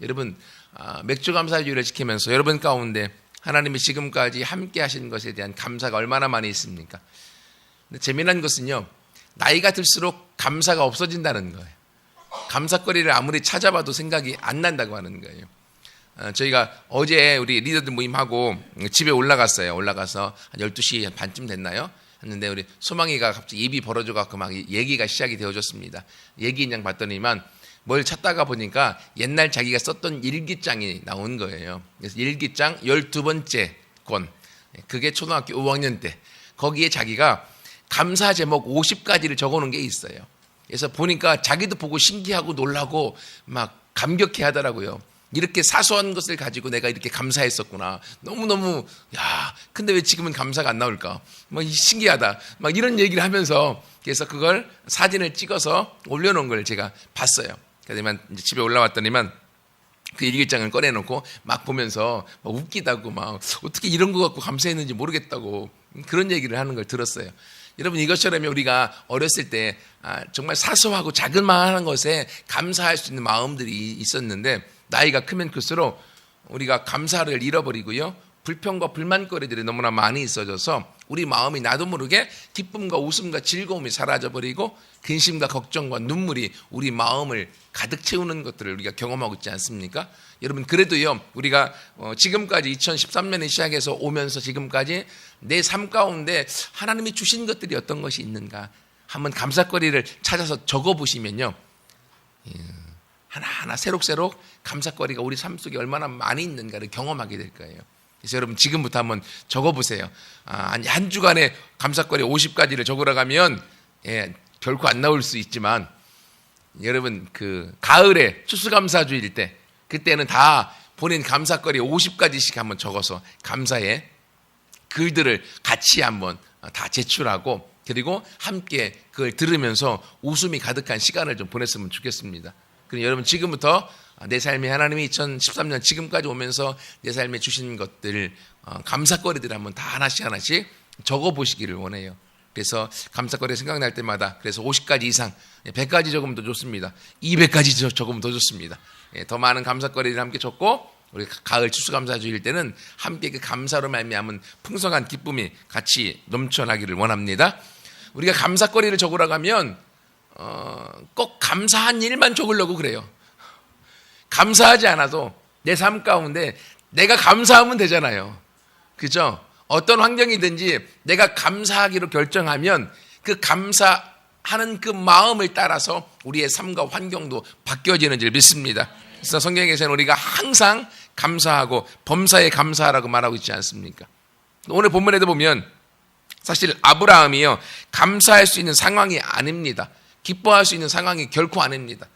여러분 아, 맥주 감사주의를 지키면서 여러분 가운데 하나님이 지금까지 함께 하신 것에 대한 감사가 얼마나 많이 있습니까? 재미난 것은요. 나이가 들수록 감사가 없어진다는 거예요. 감사거리를 아무리 찾아봐도 생각이 안 난다고 하는 거예요. 어, 저희가 어제 우리 리더들 모임하고 집에 올라갔어요. 올라가서 한 12시 반쯤 됐나요? 했는데 우리 소망이가 갑자기 입이 벌어져 갖고 막 얘기가 시작이 되어졌습니다. 얘기 그냥 봤더니만 뭘 찾다가 보니까 옛날 자기가 썼던 일기장이 나온 거예요. 그래서 일기장 12번째 권. 그게 초등학교 5학년 때. 거기에 자기가 감사 제목 50가지를 적어 놓은 게 있어요. 그래서 보니까 자기도 보고 신기하고 놀라고 막 감격해 하더라고요. 이렇게 사소한 것을 가지고 내가 이렇게 감사했었구나. 너무너무, 야, 근데 왜 지금은 감사가 안 나올까? 막 신기하다. 막 이런 얘기를 하면서 그래서 그걸 사진을 찍어서 올려놓은 걸 제가 봤어요. 그러더만 집에 올라왔더니만 그 일기장을 꺼내놓고 막 보면서 막 웃기다고 막 어떻게 이런 거 갖고 감사했는지 모르겠다고 그런 얘기를 하는 걸 들었어요. 여러분 이것처럼 우리가 어렸을 때 아, 정말 사소하고 자그마한 것에 감사할 수 있는 마음들이 있었는데 나이가 크면 클수록 우리가 감사를 잃어버리고요. 불평과 불만거리들이 너무나 많이 있어져서 우리 마음이 나도 모르게 기쁨과 웃음과 즐거움이 사라져 버리고 근심과 걱정과 눈물이 우리 마음을 가득 채우는 것들을 우리가 경험하고 있지 않습니까? 여러분 그래도요 우리가 어, 지금까지 2013년에 시작해서 오면서 지금까지 내 삶 가운데 하나님이 주신 것들이 어떤 것이 있는가 한번 감사거리를 찾아서 적어 보시면요 예, 하나하나 새록새록 감사거리가 우리 삶 속에 얼마나 많이 있는가를 경험하게 될 거예요. 그래서 여러분 지금부터 한번 적어보세요. 아, 한 주간에 감사거리 50가지를 적으러 가면 예, 결코 안 나올 수 있지만 여러분 그 가을에 추수감사주일 때 그때는 다 본인 감사거리 50가지씩 한번 적어서 감사의 글들을 같이 한번 다 제출하고 그리고 함께 그걸 들으면서 웃음이 가득한 시간을 좀 보냈으면 좋겠습니다. 그럼 여러분 지금부터 내 삶에 하나님이 2013년 지금까지 오면서 내 삶에 주신 것들 어, 감사거리들 한번 다 하나씩 하나씩 적어 보시기를 원해요. 그래서 감사거리 생각날 때마다 그래서 50가지 이상, 100가지 적으면 더 좋습니다. 200가지 적으면 더 좋습니다. 예, 더 많은 감사거리를 함께 적고 우리 가을 추수감사주일 때는 함께 그 감사로 말미암은 풍성한 기쁨이 같이 넘쳐나기를 원합니다. 우리가 감사거리를 적으러 가면 어, 꼭 감사한 일만 적으려고 그래요. 감사하지 않아도 내 삶 가운데 내가 감사하면 되잖아요. 그죠? 어떤 환경이든지 내가 감사하기로 결정하면 그 감사하는 그 마음을 따라서 우리의 삶과 환경도 바뀌어지는 줄 믿습니다. 그래서 성경에서는 우리가 항상 감사하고 범사에 감사하라고 말하고 있지 않습니까? 오늘 본문에도 보면 사실 아브라함이요 감사할 수 있는 상황이 아닙니다. 기뻐할 수 있는 상황이 결코 아닙니다.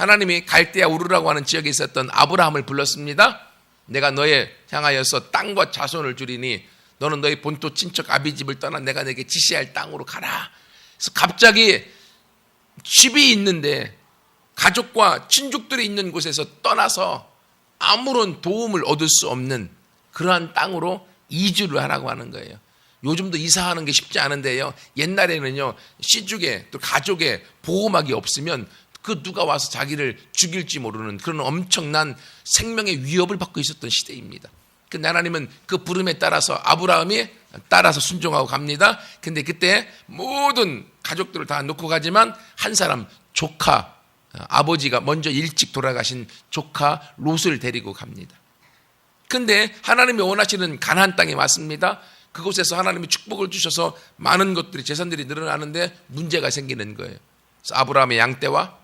하나님이 갈대아 우르라고 하는 지역에 있었던 아브라함을 불렀습니다. 내가 너에 향하여서 땅과 자손을 주리니 너는 너의 본토 친척 아비집을 떠나 내가 내게 지시할 땅으로 가라. 그래서 갑자기 집이 있는데 가족과 친족들이 있는 곳에서 떠나서 아무런 도움을 얻을 수 없는 그러한 땅으로 이주를 하라고 하는 거예요. 요즘도 이사하는 게 쉽지 않은데요. 옛날에는요, 시중에 또 가족에 보호막이 없으면 그 누가 와서 자기를 죽일지 모르는 그런 엄청난 생명의 위협을 받고 있었던 시대입니다. 그 하나님은 그 부름에 따라서 아브라함이 따라서 순종하고 갑니다. 근데 그때 모든 가족들을 다 놓고 가지만 한 사람 조카 아버지가 먼저 일찍 돌아가신 조카 롯을 데리고 갑니다. 근데 하나님이 원하시는 가나안 땅에 왔습니다. 그곳에서 하나님이 축복을 주셔서 많은 것들이 재산들이 늘어나는데 문제가 생기는 거예요. 아브라함의 양떼와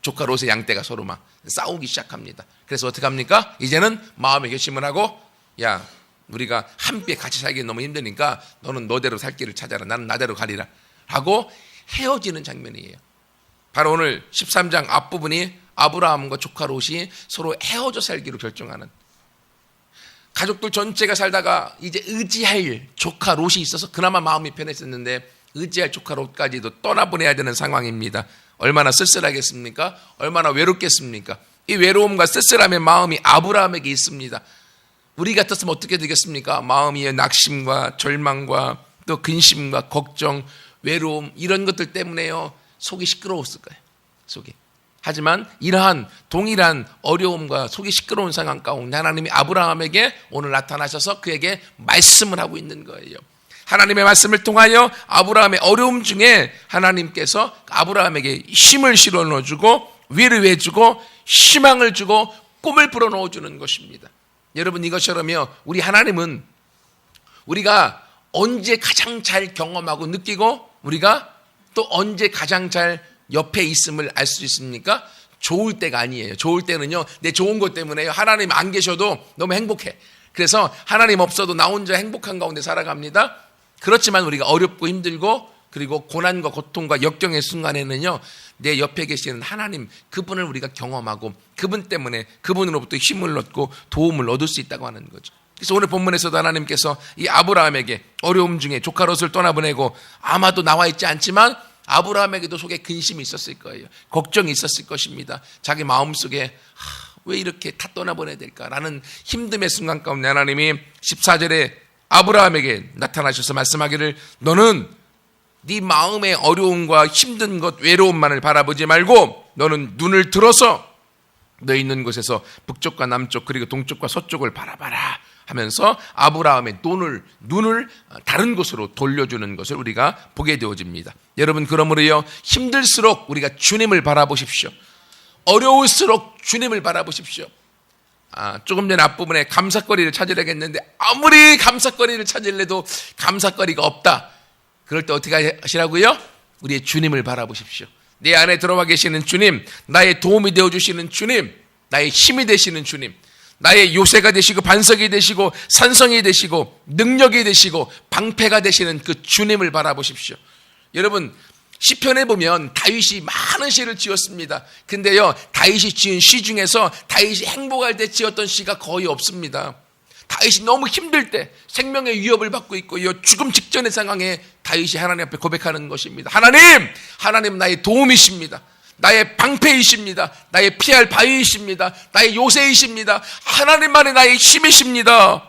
조카 롯의 양떼가 서로 막 싸우기 시작합니다. 그래서 어떻게 합니까? 이제는 마음의 결심을 하고 야 우리가 함께 같이 살기 너무 힘드니까 너는 너대로 살 길을 찾아라. 나는 나대로 가리라. 하고 헤어지는 장면이에요. 바로 오늘 13장 앞부분이 아브라함과 조카 롯이 서로 헤어져 살기로 결정하는 가족들 전체가 살다가 이제 의지할 조카 롯이 있어서 그나마 마음이 편했었는데 의지할 조카 롯까지도 떠나보내야 되는 상황입니다. 얼마나 쓸쓸하겠습니까? 얼마나 외롭겠습니까? 이 외로움과 쓸쓸함의 마음이 아브라함에게 있습니다. 우리 같았으면 어떻게 되겠습니까? 마음이 낙심과 절망과 또 근심과 걱정, 외로움 이런 것들 때문에요. 속이 시끄러웠을 거예요. 속이. 하지만 이러한 동일한 어려움과 속이 시끄러운 상황 가운데 하나님이 아브라함에게 오늘 나타나셔서 그에게 말씀을 하고 있는 거예요. 하나님의 말씀을 통하여 아브라함의 어려움 중에 하나님께서 아브라함에게 힘을 실어 넣어주고 위로해 주고 희망을 주고 꿈을 불어 넣어 주는 것입니다. 여러분 이것처럼요. 우리 하나님은 우리가 언제 가장 잘 경험하고 느끼고 우리가 또 언제 가장 잘 옆에 있음을 알 수 있습니까? 좋을 때가 아니에요. 좋을 때는요, 내 좋은 것 때문에요. 하나님 안 계셔도 너무 행복해. 그래서 하나님 없어도 나 혼자 행복한 가운데 살아갑니다. 그렇지만 우리가 어렵고 힘들고 그리고 고난과 고통과 역경의 순간에는요, 내 옆에 계시는 하나님, 그분을 우리가 경험하고 그분 때문에 그분으로부터 힘을 얻고 도움을 얻을 수 있다고 하는 거죠. 그래서 오늘 본문에서도 하나님께서 이 아브라함에게 어려움 중에 조카 롯을 떠나보내고 아마도 나와 있지 않지만 아브라함에게도 속에 근심이 있었을 거예요. 걱정이 있었을 것입니다. 자기 마음속에 하, 왜 이렇게 다 떠나보내야 될까라는 힘듦의 순간 가운데 하나님이 14절에 아브라함에게 나타나셔서 말씀하기를 너는 네 마음의 어려움과 힘든 것 외로움만을 바라보지 말고 너는 눈을 들어서 너 있는 곳에서 북쪽과 남쪽 그리고 동쪽과 서쪽을 바라봐라 하면서 아브라함의 눈을 눈을 다른 곳으로 돌려주는 것을 우리가 보게 되어집니다. 여러분 그러므로요 힘들수록 우리가 주님을 바라보십시오. 어려울수록 주님을 바라보십시오. 아, 조금 전 앞부분에 감사거리를 찾으려겠는데 아무리 감사거리를 찾을래도 감사거리가 없다. 그럴 때 어떻게 하시라고요? 우리의 주님을 바라보십시오. 내 안에 들어와 계시는 주님, 나의 도움이 되어 주시는 주님, 나의 힘이 되시는 주님, 나의 요새가 되시고 반석이 되시고 산성이 되시고 능력이 되시고 방패가 되시는 그 주님을 바라보십시오. 여러분 시편에 보면 다윗이 많은 시를 지었습니다. 근데요 다윗이 지은 시 중에서 다윗이 행복할 때 지었던 시가 거의 없습니다. 다윗이 너무 힘들 때 생명의 위협을 받고 있고 이 죽음 직전의 상황에 다윗이 하나님 앞에 고백하는 것입니다. 하나님, 하나님 나의 도움이십니다. 나의 방패이십니다. 나의 피할 바위이십니다. 나의 요새이십니다. 하나님만의 나의 힘이십니다.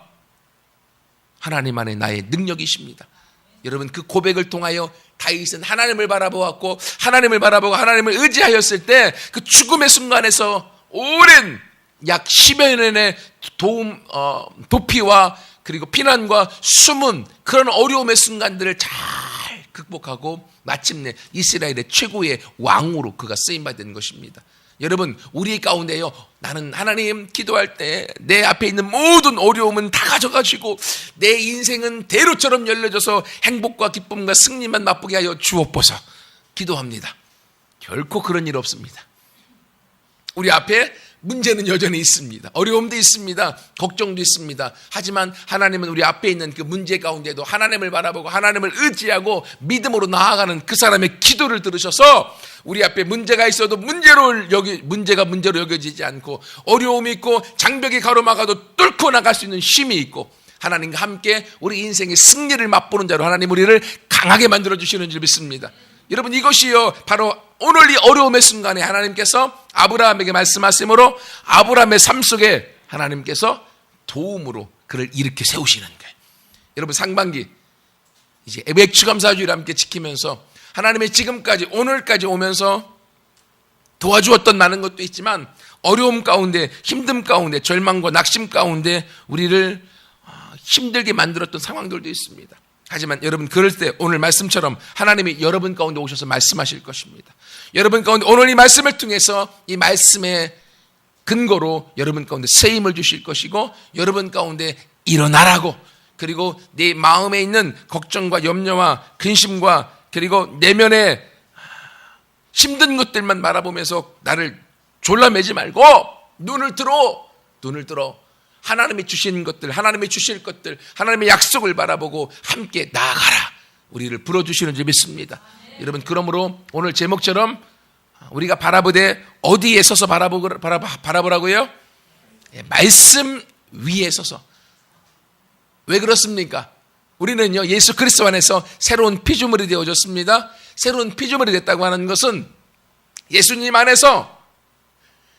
하나님만의 나의 능력이십니다. 여러분 그 고백을 통하여 다윗은 하나님을 바라보았고 하나님을 바라보고 하나님을 의지하였을 때 그 죽음의 순간에서 오랜 약 10여 년의 도움 어, 도피와 그리고 피난과 숨은 그런 어려움의 순간들을 잘 극복하고 마침내 이스라엘의 최고의 왕으로 그가 쓰임 받은 것입니다. 여러분, 우리 가운데요, 나는 하나님 기도할 때 내 앞에 있는 모든 어려움은 다 가져가시고 내 인생은 대로처럼 열려져서 행복과 기쁨과 승리만 맛보게 하여 주옵소서 기도합니다. 결코 그런 일 없습니다. 우리 앞에 문제는 여전히 있습니다. 어려움도 있습니다. 걱정도 있습니다. 하지만 하나님은 우리 앞에 있는 그 문제 가운데도 하나님을 바라보고 하나님을 의지하고 믿음으로 나아가는 그 사람의 기도를 들으셔서 우리 앞에 문제가 있어도 문제로 여기 문제가 문제로 여겨지지 않고 어려움이 있고 장벽이 가로막아도 뚫고 나갈 수 있는 힘이 있고 하나님과 함께 우리 인생의 승리를 맛보는 자로 하나님 우리를 강하게 만들어 주시는 줄 믿습니다. 여러분 이것이요 바로 오늘 이 어려움의 순간에 하나님께서 아브라함에게 말씀하심으로 아브라함의 삶 속에 하나님께서 도움으로 그를 일으켜 세우시는 거예요. 여러분 상반기 이제 맥추감사주일 함께 지키면서 하나님의 지금까지 오늘까지 오면서 도와주었던 많은 것도 있지만 어려움 가운데 힘듦 가운데 절망과 낙심 가운데 우리를 힘들게 만들었던 상황들도 있습니다. 하지만 여러분 그럴 때 오늘 말씀처럼 하나님이 여러분 가운데 오셔서 말씀하실 것입니다. 여러분 가운데 오늘 이 말씀을 통해서 이 말씀의 근거로 여러분 가운데 세임을 주실 것이고 여러분 가운데 일어나라고 그리고 네 마음에 있는 걱정과 염려와 근심과 그리고 내면에 힘든 것들만 바라보면서 나를 졸라매지 말고 눈을 들어 눈을 들어 하나님이 주신 것들, 하나님이 주실 것들, 하나님의 약속을 바라보고 함께 나아가라. 우리를 불어주시는 줄 믿습니다. 네. 여러분, 그러므로 오늘 제목처럼 우리가 바라보되 어디에 서서 바라보, 바라, 바라보라고요? 예, 말씀 위에 서서. 왜 그렇습니까? 우리는요, 예수 그리스도 안에서 새로운 피조물이 되어졌습니다. 새로운 피조물이 됐다고 하는 것은 예수님 안에서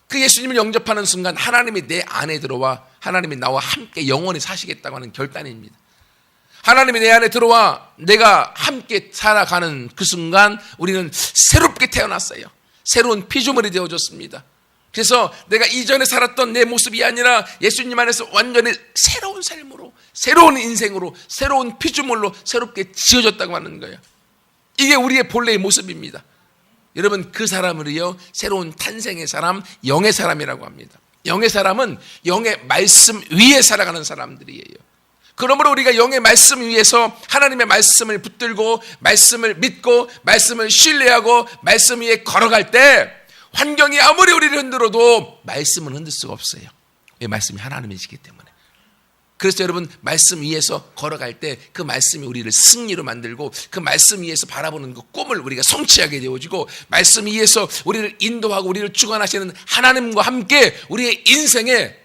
그 예수님을 영접하는 순간 하나님이 내 안에 들어와 하나님이 나와 함께 영원히 사시겠다고 하는 결단입니다. 하나님이 내 안에 들어와 내가 함께 살아가는 그 순간 우리는 새롭게 태어났어요. 새로운 피조물이 되어졌습니다. 그래서 내가 이전에 살았던 내 모습이 아니라 예수님 안에서 완전히 새로운 삶으로, 새로운 인생으로, 새로운 피조물로 새롭게 지어졌다고 하는 거예요. 이게 우리의 본래의 모습입니다. 여러분 그 사람을요 새로운 탄생의 사람, 영의 사람이라고 합니다. 영의 사람은 영의 말씀 위에 살아가는 사람들이에요. 그러므로 우리가 영의 말씀 위에서 하나님의 말씀을 붙들고 말씀을 믿고 말씀을 신뢰하고 말씀 위에 걸어갈 때 환경이 아무리 우리를 흔들어도 말씀은 흔들 수가 없어요. 왜 말씀이 하나님이시기 때문에. 그래서 여러분 말씀 위에서 걸어갈 때 그 말씀이 우리를 승리로 만들고 그 말씀 위에서 바라보는 그 꿈을 우리가 성취하게 되어지고 말씀 위에서 우리를 인도하고 우리를 주관하시는 하나님과 함께 우리의 인생의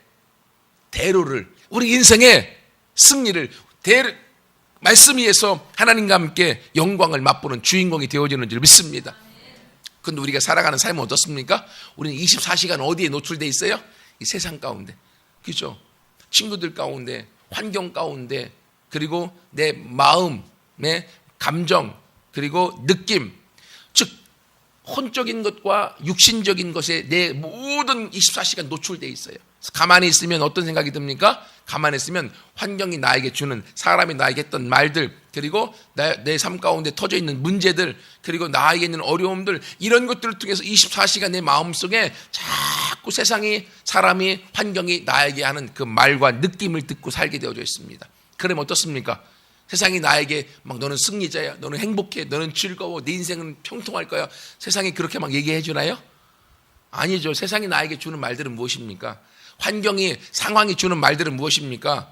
대로를 우리 인생의 승리를 대로 말씀 위에서 하나님과 함께 영광을 맛보는 주인공이 되어지는 줄 믿습니다. 근데 우리가 살아가는 삶은 어떻습니까? 우리는 24시간 어디에 노출돼 있어요? 이 세상 가운데. 그죠? 친구들 가운데, 환경 가운데, 그리고 내 마음의 감정, 그리고 느낌. 즉, 혼적인 것과 육신적인 것에 내 모든 24시간 노출돼 있어요. 가만히 있으면 어떤 생각이 듭니까? 가만히 있으면 환경이 나에게 주는 사람이 나에게 했던 말들 그리고 내 삶 가운데 터져 있는 문제들 그리고 나에게 있는 어려움들 이런 것들을 통해서 24시간 내 마음속에 자꾸 세상이 사람이 환경이 나에게 하는 그 말과 느낌을 듣고 살게 되어져 있습니다. 그럼 어떻습니까? 세상이 나에게 막 너는 승리자야, 너는 행복해, 너는 즐거워, 네 인생은 평통할 거야. 세상이 그렇게 막 얘기해 주나요? 아니죠. 세상이 나에게 주는 말들은 무엇입니까? 환경이 상황이 주는 말들은 무엇입니까?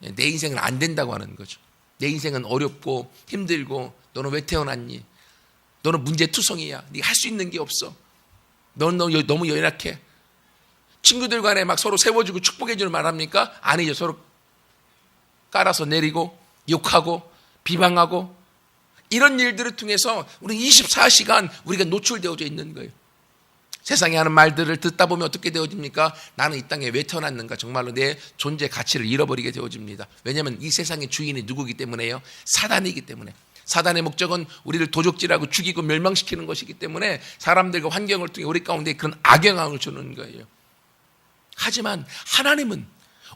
내 인생은 안 된다고 하는 거죠. 내 인생은 어렵고 힘들고 너는 왜 태어났니? 너는 문제투성이야. 네가 할 수 있는 게 없어. 너는 너무, 연약해. 친구들 간에 막 서로 세워주고 축복해주는 말 합니까? 아니죠. 서로 깔아서 내리고 욕하고 비방하고 이런 일들을 통해서 우리 24시간 우리가 노출되어져 있는 거예요. 세상에 하는 말들을 듣다 보면 어떻게 되어집니까? 나는 이 땅에 왜 태어났는가? 정말로 내 존재 가치를 잃어버리게 되어집니다. 왜냐하면 이 세상의 주인이 누구기 때문에요? 사단이기 때문에. 사단의 목적은 우리를 도적질하고 죽이고 멸망시키는 것이기 때문에 사람들과 환경을 통해 우리 가운데 그런 악영향을 주는 거예요. 하지만 하나님은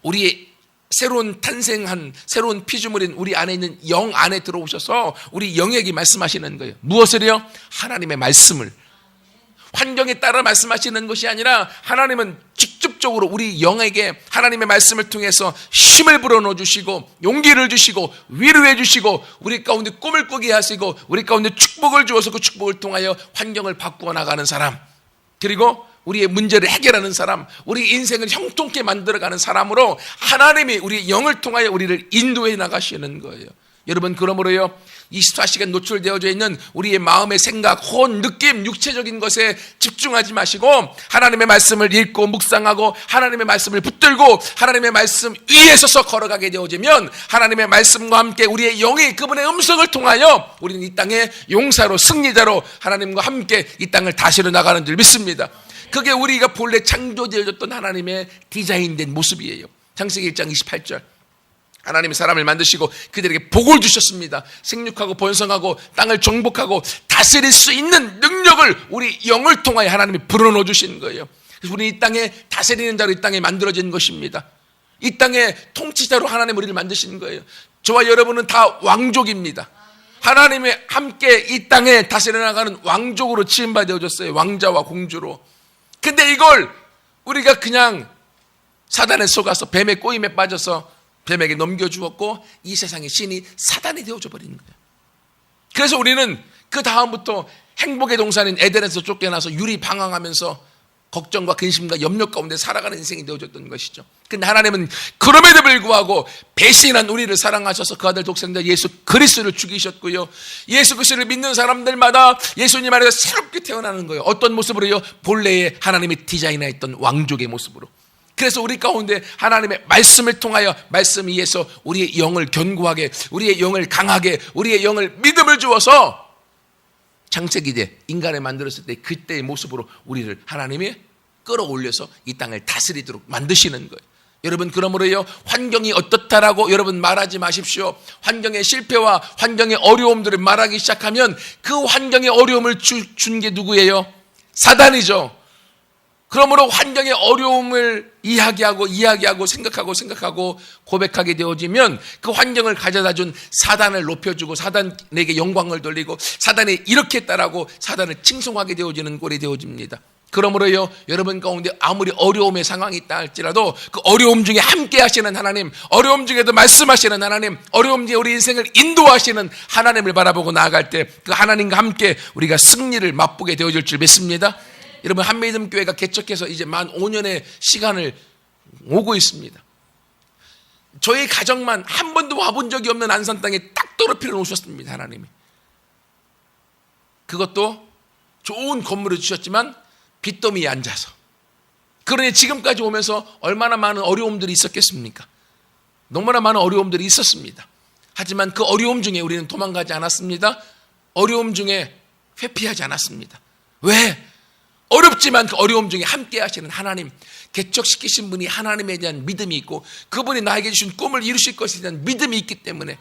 우리의 새로운 탄생한 새로운 피조물인 우리 안에 있는 영 안에 들어오셔서 우리 영에게 말씀하시는 거예요. 무엇을요? 하나님의 말씀을 환경에 따라 말씀하시는 것이 아니라 하나님은 직접적으로 우리 영에게 하나님의 말씀을 통해서 힘을 불어넣어 주시고 용기를 주시고 위로해 주시고 우리 가운데 꿈을 꾸게 하시고 우리 가운데 축복을 주어서 그 축복을 통하여 환경을 바꾸어 나가는 사람 그리고 우리의 문제를 해결하는 사람, 우리 인생을 형통케 만들어가는 사람으로 하나님이 우리 영을 통하여 우리를 인도해 나가시는 거예요. 여러분 그러므로요 24시간 노출되어져 있는 우리의 마음의 생각, 혼, 느낌, 육체적인 것에 집중하지 마시고 하나님의 말씀을 읽고 묵상하고 하나님의 말씀을 붙들고 하나님의 말씀 위에 서서 걸어가게 되어지면 하나님의 말씀과 함께 우리의 영이 그분의 음성을 통하여 우리는 이 땅의 용사로 승리자로 하나님과 함께 이 땅을 다스려 나가는 줄 믿습니다. 그게 우리가 본래 창조되어졌던 하나님의 디자인된 모습이에요. 창세기 1장 28절. 하나님이 사람을 만드시고 그들에게 복을 주셨습니다. 생육하고 번성하고 땅을 정복하고 다스릴 수 있는 능력을 우리 영을 통하여 하나님이 불어넣어 주신 거예요. 그래서 우리 이 땅에 다스리는 자로 이 땅에 만들어진 것입니다. 이 땅의 통치자로 하나님 우리를 만드신 거예요. 저와 여러분은 다 왕족입니다. 하나님이 함께 이 땅에 다스려 나가는 왕족으로 지음받아졌어요. 왕자와 공주로. 근데 이걸 우리가 그냥 사단에 속아서 뱀의 꼬임에 빠져서 뱀에게 넘겨주었고 이 세상의 신이 사단이 되어져 버리는 거예요. 그래서 우리는 그 다음부터 행복의 동산인 에덴에서 쫓겨나서 유리 방황하면서 걱정과 근심과 염려 가운데 살아가는 인생이 되어졌던 것이죠. 근데 하나님은 그럼에도 불구하고 배신한 우리를 사랑하셔서 그 아들 독생자 예수 그리스도를 죽이셨고요. 예수 그리스도를 믿는 사람들마다 예수님 안에서 새롭게 태어나는 거예요. 어떤 모습으로요? 본래의 하나님이 디자인했던 왕족의 모습으로. 그래서 우리 가운데 하나님의 말씀을 통하여 말씀 위에서 우리의 영을 견고하게, 우리의 영을 강하게, 우리의 영을 믿음을 주어서 창세기 때 인간을 만들었을 때 그때의 모습으로 우리를 하나님이 끌어올려서 이 땅을 다스리도록 만드시는 거예요. 여러분 그러므로요 환경이 어떻다라고 여러분 말하지 마십시오. 환경의 실패와 환경의 어려움들을 말하기 시작하면 그 환경의 어려움을 준 게 누구예요? 사단이죠. 그러므로 환경의 어려움을 이야기하고 이야기하고 생각하고 생각하고 고백하게 되어지면 그 환경을 가져다 준 사단을 높여주고 사단에게 영광을 돌리고 사단이 이렇게 했다라고 사단을 칭송하게 되어지는 꼴이 되어집니다. 그러므로요, 여러분 가운데 아무리 어려움의 상황이 있다 할지라도 그 어려움 중에 함께 하시는 하나님, 어려움 중에도 말씀하시는 하나님, 어려움 중에 우리 인생을 인도하시는 하나님을 바라보고 나아갈 때 그 하나님과 함께 우리가 승리를 맛보게 되어질 줄 믿습니다. 여러분, 한미믿음 교회가 개척해서 이제 만 5년의 시간을 오고 있습니다. 저희 가정만 한 번도 와본 적이 없는 안산 땅에 딱 떨어뜨려 놓으셨습니다, 하나님이. 그것도 좋은 건물을 주셨지만 빚더미에 앉아서. 그러니 지금까지 오면서 얼마나 많은 어려움들이 있었겠습니까? 너무나 많은 어려움들이 있었습니다. 하지만 그 어려움 중에 우리는 도망가지 않았습니다. 어려움 중에 회피하지 않았습니다. 왜? 어렵지만 그 어려움 중에 함께 하시는 하나님, 개척시키신 분이 하나님에 대한 믿음이 있고 그분이 나에게 주신 꿈을 이루실 것에 대한 믿음이 있기 때문에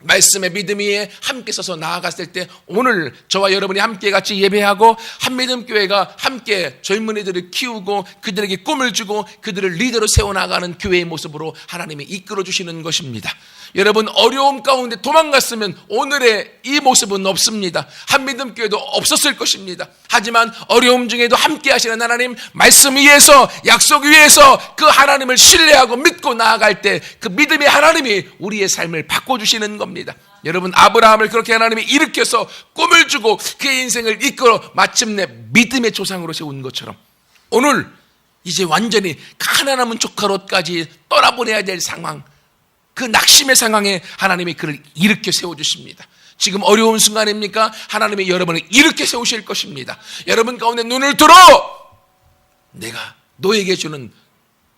말씀의 믿음 위에 함께 서서 나아갔을 때 오늘 저와 여러분이 함께 같이 예배하고 한믿음 교회가 함께 젊은이들을 키우고 그들에게 꿈을 주고 그들을 리더로 세워나가는 교회의 모습으로 하나님이 이끌어 주시는 것입니다. 여러분 어려움 가운데 도망갔으면 오늘의 이 모습은 없습니다. 한믿음 교회도 없었을 것입니다. 하지만 어려움 중에도 함께 하시는 하나님 말씀 위에서 약속 위에서 그 하나님을 신뢰하고 믿고 나아갈 때 그 믿음의 하나님이 우리의 삶을 바꿔 주시는 겁니다. 여러분 아브라함을 그렇게 하나님이 일으켜서 꿈을 주고 그의 인생을 이끌어 마침내 믿음의 조상으로 세운 것처럼 오늘 이제 완전히 가난함은 조카롯까지 떠나보내야 될 상황 그 낙심의 상황에 하나님이 그를 일으켜 세워주십니다. 지금 어려운 순간입니까? 하나님이 여러분을 일으켜 세우실 것입니다. 여러분 가운데 눈을 들어! 내가 너에게 주는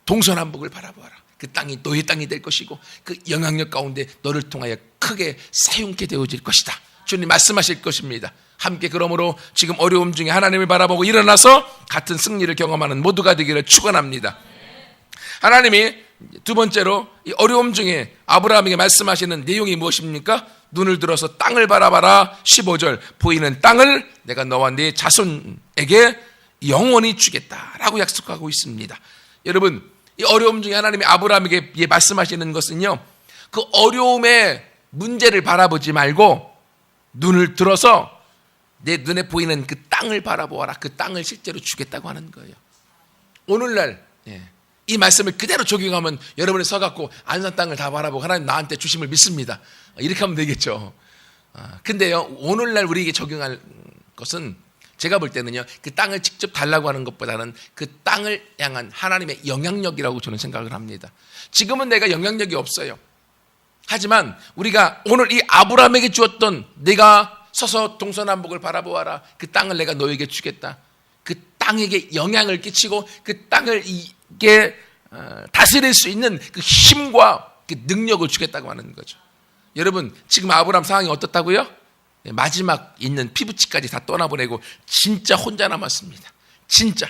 동서남북을 바라보아라. 그 땅이 너의 땅이 될 것이고 그 영향력 가운데 너를 통하여 크게 사용케 되어질 것이다. 주님 말씀하실 것입니다. 함께 그러므로 지금 어려움 중에 하나님을 바라보고 일어나서 같은 승리를 경험하는 모두가 되기를 축원합니다. 하나님이 두 번째로 이 어려움 중에 아브라함에게 말씀하시는 내용이 무엇입니까? 눈을 들어서 땅을 바라봐라. 15절 보이는 땅을 내가 너와 네 자손에게 영원히 주겠다라고 약속하고 있습니다. 여러분 이 어려움 중에 하나님이 아브라함에게 말씀하시는 것은요. 그 어려움의 문제를 바라보지 말고 눈을 들어서 내 눈에 보이는 그 땅을 바라보아라. 그 땅을 실제로 주겠다고 하는 거예요. 오늘날 예. 이 말씀을 그대로 적용하면 여러분이 서갖고 안산 땅을 다 바라보고 하나님 나한테 주심을 믿습니다. 이렇게 하면 되겠죠. 아, 근데요, 오늘날 우리에게 적용할 것은 제가 볼 때는요, 그 땅을 직접 달라고 하는 것보다는 그 땅을 향한 하나님의 영향력이라고 저는 생각을 합니다. 지금은 내가 영향력이 없어요. 하지만 우리가 오늘 이 아브라함에게 주었던 내가 서서 동서남북을 바라보아라. 그 땅을 내가 너에게 주겠다. 그 땅에게 영향을 끼치고 그 땅을 이게 어, 다스릴 수 있는 그 힘과 그 능력을 주겠다고 하는 거죠. 여러분 지금 아브라함 상황이 어떻다고요? 네, 마지막 있는 피부치까지 다 떠나보내고 진짜 혼자 남았습니다. 진짜.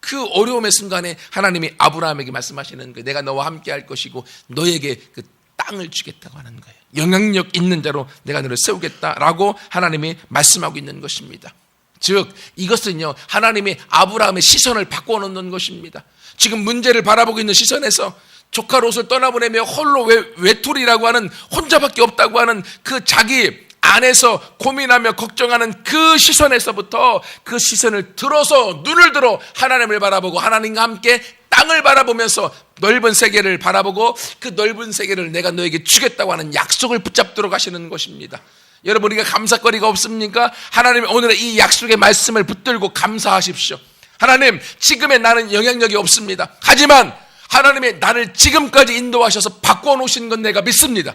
그 어려움의 순간에 하나님이 아브라함에게 말씀하시는 거 내가 너와 함께 할 것이고 너에게 그 땅을 주겠다고 하는 거예요. 영향력 있는 자로 내가 너를 세우겠다라고 하나님이 말씀하고 있는 것입니다. 즉 이것은요 하나님이 아브라함의 시선을 바꿔놓는 것입니다. 지금 문제를 바라보고 있는 시선에서 조카 롯을 떠나보내며 홀로 외, 외톨이라고 하는 혼자밖에 없다고 하는 그 자기 안에서 고민하며 걱정하는 그 시선에서부터 그 시선을 들어서 눈을 들어 하나님을 바라보고 하나님과 함께 땅을 바라보면서 넓은 세계를 바라보고 그 넓은 세계를 내가 너에게 주겠다고 하는 약속을 붙잡도록 하시는 것입니다. 여러분 우리가 감사거리가 없습니까? 하나님 오늘의 이 약속의 말씀을 붙들고 감사하십시오. 하나님 지금의 나는 영향력이 없습니다. 하지만 하나님의 나를 지금까지 인도하셔서 바꿔놓으신 건 내가 믿습니다.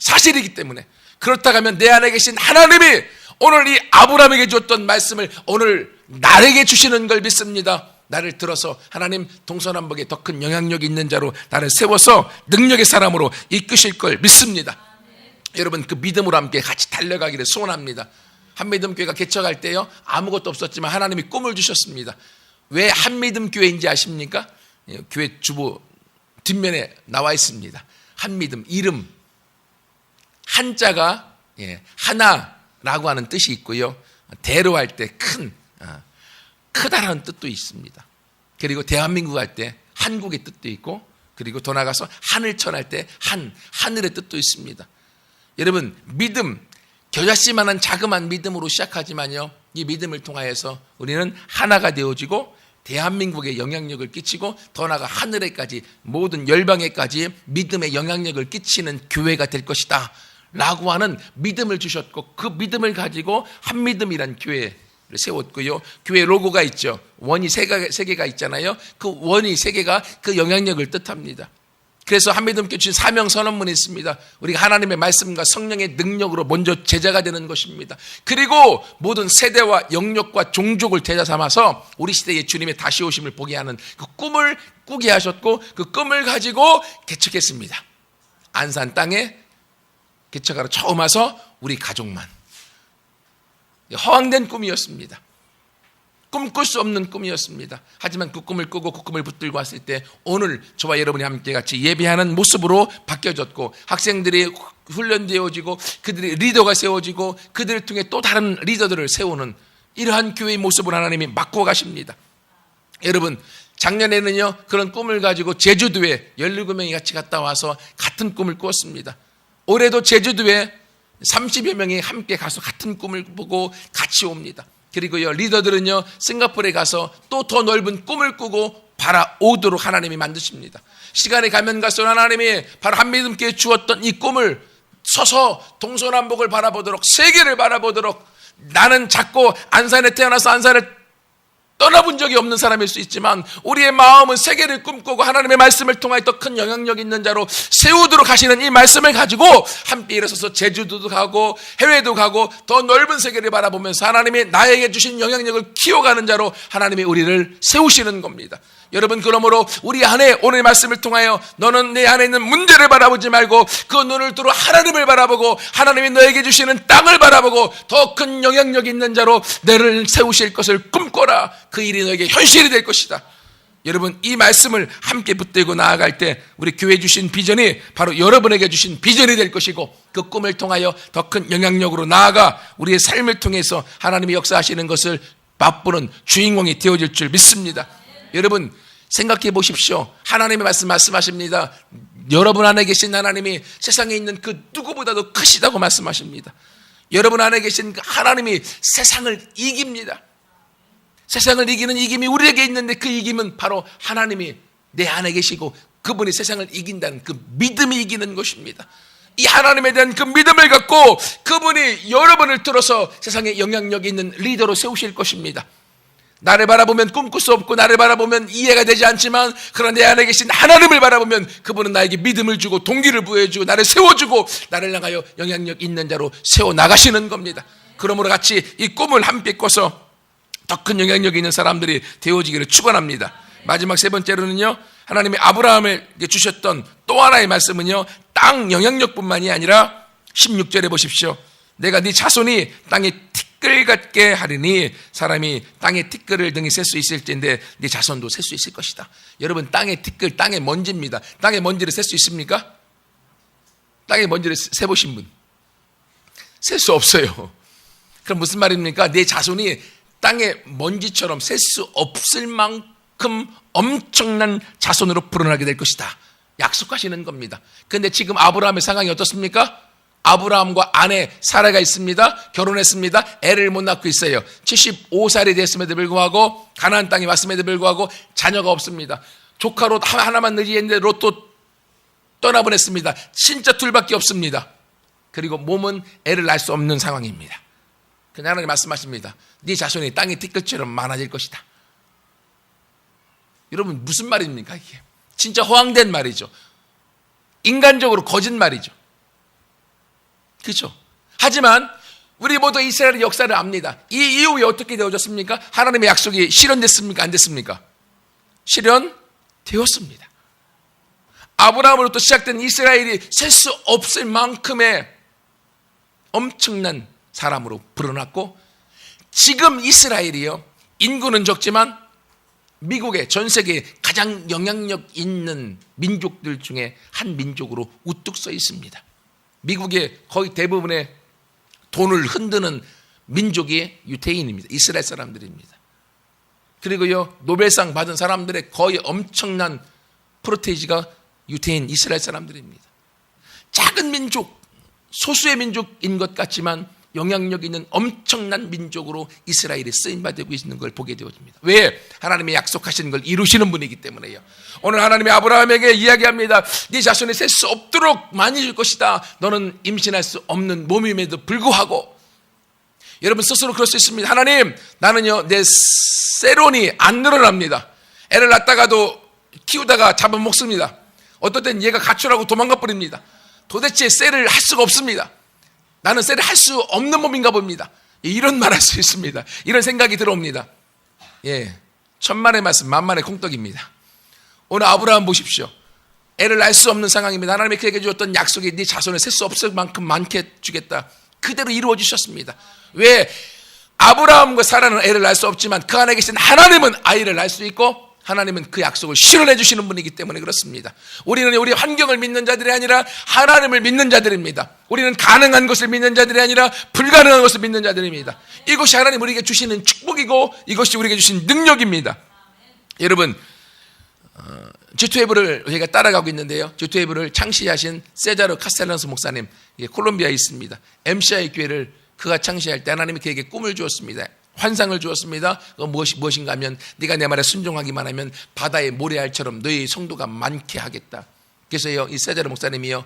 사실이기 때문에 그렇다고 하면 내 안에 계신 하나님이 오늘 이 아브라함에게 줬던 말씀을 오늘 나에게 주시는 걸 믿습니다. 나를 들어서 하나님 동서남북에 더 큰 영향력이 있는 자로 나를 세워서 능력의 사람으로 이끄실 걸 믿습니다. 여러분 그 믿음으로 함께 같이 달려가기를 소원합니다. 한미듬 교회가 개척할 때요 아무것도 없었지만 하나님이 꿈을 주셨습니다. 왜 한미듬 교회인지 아십니까? 예, 교회 주보 뒷면에 나와 있습니다. 한미듬 이름 한자가 예, 하나라고 하는 뜻이 있고요. 대로 할 때 큰, 아, 크다라는 뜻도 있습니다. 그리고 대한민국 할 때 한국의 뜻도 있고 그리고 더 나가서 하늘 천 할 때 한, 하늘의 뜻도 있습니다. 여러분, 믿음, 겨자씨만한 자그마한 믿음으로 시작하지만요, 이 믿음을 통하여서 우리는 하나가 되어지고 대한민국에 영향력을 끼치고 더 나아가 하늘에까지 모든 열방에까지 믿음의 영향력을 끼치는 교회가 될 것이다. 라고 하는 믿음을 주셨고 그 믿음을 가지고 한 믿음이란 교회를 세웠고요. 교회 로고가 있죠. 원이 세 개가 있잖아요. 그 원이 세 개가 그 영향력을 뜻합니다. 그래서 한믿음께 주신 사명 선언문이 있습니다. 우리가 하나님의 말씀과 성령의 능력으로 먼저 제자가 되는 것입니다. 그리고 모든 세대와 영역과 종족을 제자 삼아서 우리 시대의 주님의 다시 오심을 보게 하는 그 꿈을 꾸게 하셨고 그 꿈을 가지고 개척했습니다. 안산 땅에 개척하러 처음 와서 우리 가족만 허황된 꿈이었습니다. 꿈꿀 수 없는 꿈이었습니다. 하지만 그 꿈을 꾸고 그 꿈을 붙들고 왔을 때 오늘 저와 여러분이 함께 같이 예배하는 모습으로 바뀌어졌고 학생들이 훈련되어지고 그들의 리더가 세워지고 그들을 통해 또 다른 리더들을 세우는 이러한 교회의 모습을 하나님이 맡고 가십니다. 여러분 작년에는요 그런 꿈을 가지고 제주도에 17명이 같이 갔다 와서 같은 꿈을 꾸었습니다. 올해도 제주도에 30여 명이 함께 가서 같은 꿈을 보고 같이 옵니다. 그리고요 리더들은요 싱가포르에 가서 또 더 넓은 꿈을 꾸고 바라오도록 하나님이 만드십니다. 시간이 가면 갈수록 하나님이 바로 한믿음께 주었던 이 꿈을 서서 동서남북을 바라보도록 세계를 바라보도록 나는 작고 안산에 태어나서 안산을 떠나본 적이 없는 사람일 수 있지만 우리의 마음은 세계를 꿈꾸고 하나님의 말씀을 통하여 더 큰 영향력 있는 자로 세우도록 하시는 이 말씀을 가지고 함께 일어서서 제주도도 가고 해외도 가고 더 넓은 세계를 바라보면서 하나님이 나에게 주신 영향력을 키워가는 자로 하나님이 우리를 세우시는 겁니다. 여러분 그러므로 우리 안에 오늘 말씀을 통하여 너는 내 안에 있는 문제를 바라보지 말고 그 눈을 들어 하나님을 바라보고 하나님이 너에게 주시는 땅을 바라보고 더 큰 영향력 있는 자로 너를 세우실 것을 꿈꿔라. 그 일이 너에게 현실이 될 것이다. 여러분 이 말씀을 함께 붙들고 나아갈 때 우리 교회 주신 비전이 바로 여러분에게 주신 비전이 될 것이고 그 꿈을 통하여 더 큰 영향력으로 나아가 우리의 삶을 통해서 하나님이 역사하시는 것을 맛보는 주인공이 되어질 줄 믿습니다 여러분 생각해 보십시오. 하나님의 말씀 말씀하십니다. 여러분 안에 계신 하나님이 세상에 있는 그 누구보다도 크시다고 말씀하십니다. 여러분 안에 계신 그 하나님이 세상을 이깁니다. 세상을 이기는 이김이 우리에게 있는데 그 이김은 바로 하나님이 내 안에 계시고 그분이 세상을 이긴다는 그 믿음이 이기는 것입니다. 이 하나님에 대한 그 믿음을 갖고 그분이 여러분을 들어서 세상에 영향력 있는 리더로 세우실 것입니다. 나를 바라보면 꿈꿀 수 없고 나를 바라보면 이해가 되지 않지만 그런 내 안에 계신 하나님을 바라보면 그분은 나에게 믿음을 주고 동기를 부여주고 나를 세워주고 나를 향하여 영향력 있는 자로 세워 나가시는 겁니다. 그러므로 같이 이 꿈을 함께 꿔서 더 큰 영향력 있는 사람들이 되어지기를 축원합니다. 마지막 세 번째로는요. 하나님이 아브라함에게 주셨던 또 하나의 말씀은요. 땅 영향력뿐만이 아니라 16절에 보십시오. 내가 네 자손이 땅에 티끌 같게 하리니 사람이 땅의 티끌을 등에 셀수 있을진데 네 자손도 셀 수 있을 것이다. 여러분 땅의 티끌, 땅의 먼지입니다. 땅의 먼지를 셀 수 있습니까? 땅의 먼지를 세 보신 분? 셀 수 없어요. 그럼 무슨 말입니까? 내 자손이 땅의 먼지처럼 셀 수 없을 만큼 엄청난 자손으로 불어나게 될 것이다. 약속하시는 겁니다. 근데 지금 아브라함의 상황이 어떻습니까? 아브라함과 아내 사라가 있습니다. 결혼했습니다. 애를 못 낳고 있어요. 75살이 됐음에도 불구하고 가나안 땅에 왔음에도 불구하고 자녀가 없습니다. 조카 롯 하나만 의지했는데 롯도 떠나보냈습니다. 진짜 둘밖에 없습니다. 그리고 몸은 애를 낳을 수 없는 상황입니다. 그냥 하나님 말씀하십니다. 네 자손이 땅의 티끌처럼 많아질 것이다. 여러분 무슨 말입니까 이게? 진짜 허황된 말이죠. 인간적으로 거짓말이죠. 그렇죠? 하지만 우리 모두 이스라엘의 역사를 압니다. 이 이후에 어떻게 되어졌습니까? 하나님의 약속이 실현됐습니까? 안 됐습니까? 실현되었습니다. 아브라함으로부터 시작된 이스라엘이 셀 수 없을 만큼의 엄청난 사람으로 불어났고 지금 이스라엘이요 인구는 적지만 미국의 전 세계 가장 영향력 있는 민족들 중에 한 민족으로 우뚝 서 있습니다. 미국의 거의 대부분의 돈을 흔드는 민족이 유태인입니다. 이스라엘 사람들입니다. 그리고요 노벨상 받은 사람들의 거의 엄청난 프로테이지가 유태인 이스라엘 사람들입니다. 작은 민족, 소수의 민족인 것 같지만 영향력 있는 엄청난 민족으로 이스라엘이 쓰임 받고 있는 걸 보게 되어집니다. 왜? 하나님이 약속하신 걸 이루시는 분이기 때문에요. 오늘 하나님이 아브라함에게 이야기합니다. 네 자손이 셀 수 없도록 많이 줄 것이다. 너는 임신할 수 없는 몸임에도 불구하고 여러분 스스로 그럴 수 있습니다. 하나님, 나는요 내 세론이 안 늘어납니다. 애를 낳다가도 키우다가 잡아먹습니다. 어떨 땐 얘가 가출하고 도망가 버립니다. 도대체 셀을 할 수가 없습니다. 나는 셀을 할수 없는 몸인가 봅니다. 이런 말 할 수 있습니다. 이런 생각이 들어옵니다. 예. 천만의 말씀, 만만의 콩떡입니다. 오늘 아브라함 보십시오. 애를 낳을 수 없는 상황입니다. 하나님이 그에게 주었던 약속이 네 자손을 셀 수 없을 만큼 많게 주겠다. 그대로 이루어 주셨습니다. 왜? 아브라함과 사라는 애를 낳을 수 없지만 그 안에 계신 하나님은 아이를 낳을 수 있고 하나님은 그 약속을 실현해 주시는 분이기 때문에 그렇습니다. 우리는 우리 환경을 믿는 자들이 아니라 하나님을 믿는 자들입니다. 우리는 가능한 것을 믿는 자들이 아니라 불가능한 것을 믿는 자들입니다. 이것이 하나님 우리에게 주시는 축복이고 이것이 우리에게 주신 능력입니다. 여러분 어, 주투에브를 저희가 따라가고 있는데요. 주투에브를 창시하신 세자르 카스텔란스 목사님 콜롬비아에 있습니다. MCI 교회를 그가 창시할 때 하나님이 그에게 꿈을 주었습니다. 환상을 주었습니다. 그 무엇이 무엇인가 하면 네가 내 말에 순종하기만 하면 바다의 모래알처럼 너희 성도가 많게 하겠다. 그래서요 이 세자르 목사님이요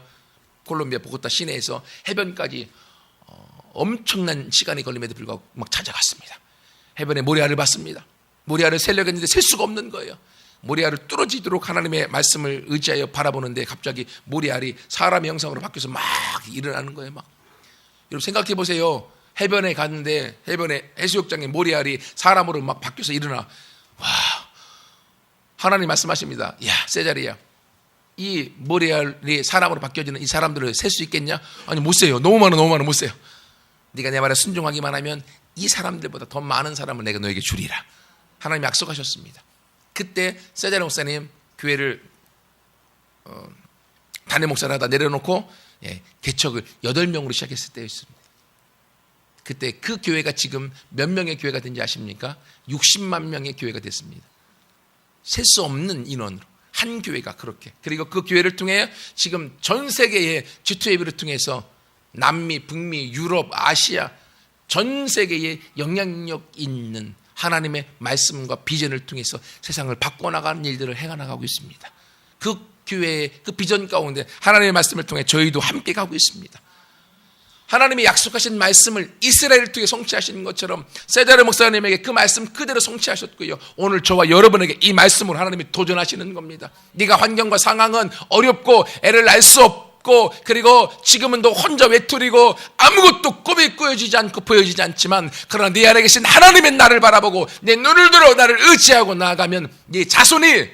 콜롬비아 보고타 시내에서 해변까지 어, 엄청난 시간이 걸림에도 불구하고 막 찾아갔습니다. 해변에 모래알을 봤습니다. 모래알을 세려고 했는데 셀 수가 없는 거예요. 모래알을 뚫어지도록 하나님의 말씀을 의지하여 바라보는데 갑자기 모래알이 사람의 형상으로 바뀌어서 막 일어나는 거예요. 막 여러분 생각해 보세요. 해변에 갔는데 해변에 해수욕장에 모래알이 사람으로 막 바뀌어서 일어나. 와 하나님 말씀하십니다. 야 세자리야. 이 모래알이 사람으로 바뀌어지는 이 사람들을 셀 수 있겠냐? 아니 못 세요. 너무 많아 너무 많아 못 세요. 네가 내 말에 순종하기만 하면 이 사람들보다 더 많은 사람을 내가 너에게 주리라. 하나님 약속하셨습니다. 그때 세자리 목사님 교회를 어, 단임 목사를 하다 내려놓고 예, 개척을 8명으로 시작했을 때였습니다. 그때 그 교회가 지금 몇 명의 교회가 된지 아십니까? 60만 명의 교회가 됐습니다. 셀 수 없는 인원으로. 한 교회가 그렇게. 그리고 그 교회를 통해 지금 전 세계의 G2AB를 통해서 남미, 북미, 유럽, 아시아 전 세계에 영향력 있는 하나님의 말씀과 비전을 통해서 세상을 바꿔나가는 일들을 행해나가고 있습니다. 그 교회의 그 비전 가운데 하나님의 말씀을 통해 저희도 함께 가고 있습니다. 하나님이 약속하신 말씀을 이스라엘을 통해 성취하시는 것처럼 세다르 목사님에게 그 말씀 그대로 성취하셨고요. 오늘 저와 여러분에게 이 말씀으로 하나님이 도전하시는 겁니다. 네가 환경과 상황은 어렵고 애를 낳을 수 없고 그리고 지금은 너 혼자 외톨이고 아무것도 꿈이 꾸어지지 않고 보여지지 않지만 그러나 네 안에 계신 하나님의 나를 바라보고 내 눈을 들어 나를 의지하고 나아가면 네 자손이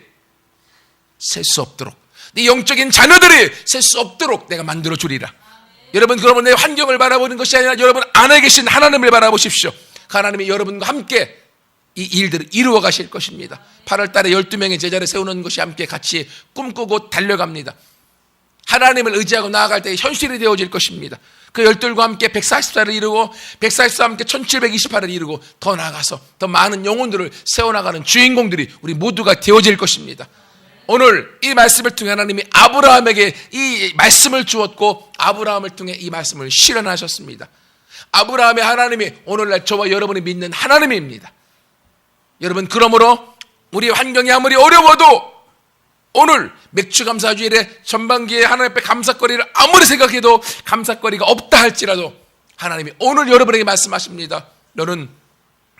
셀 수 없도록 네 영적인 자녀들이 셀 수 없도록 내가 만들어 주리라. 여러분 그러면 내 환경을 바라보는 것이 아니라 여러분 안에 계신 하나님을 바라보십시오. 그 하나님이 여러분과 함께 이 일들을 이루어 가실 것입니다. 8월 달에 12명의 제자를 세우는 것이 함께 같이 꿈꾸고 달려갑니다. 하나님을 의지하고 나아갈 때 현실이 되어질 것입니다. 그 열둘과 함께 140사를 이루고 140사와 함께 1728을 이루고 더 나아가서 더 많은 영혼들을 세워나가는 주인공들이 우리 모두가 되어질 것입니다. 오늘 이 말씀을 통해 하나님이 아브라함에게 이 말씀을 주었고 아브라함을 통해 이 말씀을 실현하셨습니다. 아브라함의 하나님이 오늘날 저와 여러분이 믿는 하나님입니다. 여러분 그러므로 우리 환경이 아무리 어려워도 오늘 맥주 감사주일에 전반기에 하나님 앞에 감사거리를 아무리 생각해도 감사거리가 없다 할지라도 하나님이 오늘 여러분에게 말씀하십니다. 너는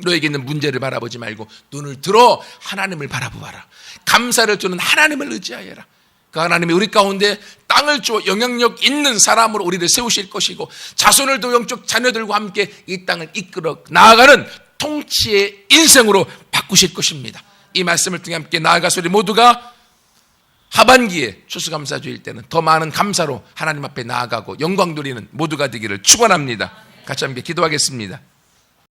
너에게 있는 문제를 바라보지 말고 눈을 들어 하나님을 바라보아라. 감사를 주는 하나님을 의지하여라. 그 하나님이 우리 가운데 땅을 주어 영향력 있는 사람으로 우리를 세우실 것이고 자손을 도 영적 자녀들과 함께 이 땅을 이끌어 나아가는 통치의 인생으로 바꾸실 것입니다. 이 말씀을 통해 함께 나아가서 우리 모두가 하반기에 추수감사주일 때는 더 많은 감사로 하나님 앞에 나아가고 영광 돌리는 모두가 되기를 축원합니다. 같이 함께 기도하겠습니다.